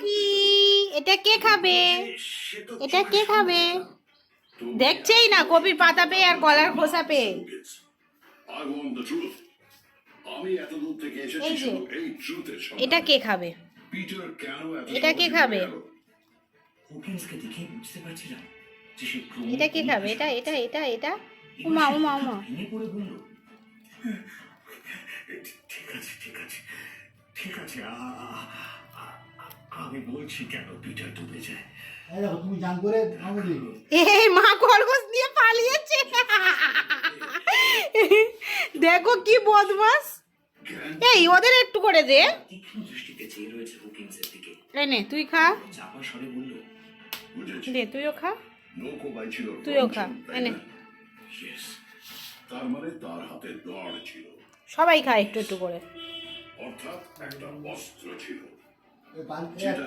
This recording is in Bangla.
কি? এটা কে খাবে? এটা কে খাবে? দেখছেই না কপির পাতা পেয়ে আর গলার খোসা পেয়ে। এটা কে খাবে? এটা কে খাবে? এটা কে খাবে? এটা এটা এটা এটা? উমা উমা উমা। ঠিক আছে ঠিক আছে ঠিক আছে। আমি বলছি কেন পিটার ডুবে যায়? দেখো তুমি জান করে এই মা খরগোশ নিয়ে পালিয়েছে। দেখো কি বদমাস। এই ওদের একটু করে দে। নে তুই খা। দে তুইও খা। তুইও খা, এনে। তার মানে তার হাতে দড় ছিল? সবাই খায় একটু একটু করে। অর্থাৎ একটা অস্ত্র ছিল। এই বাল- এই যেটা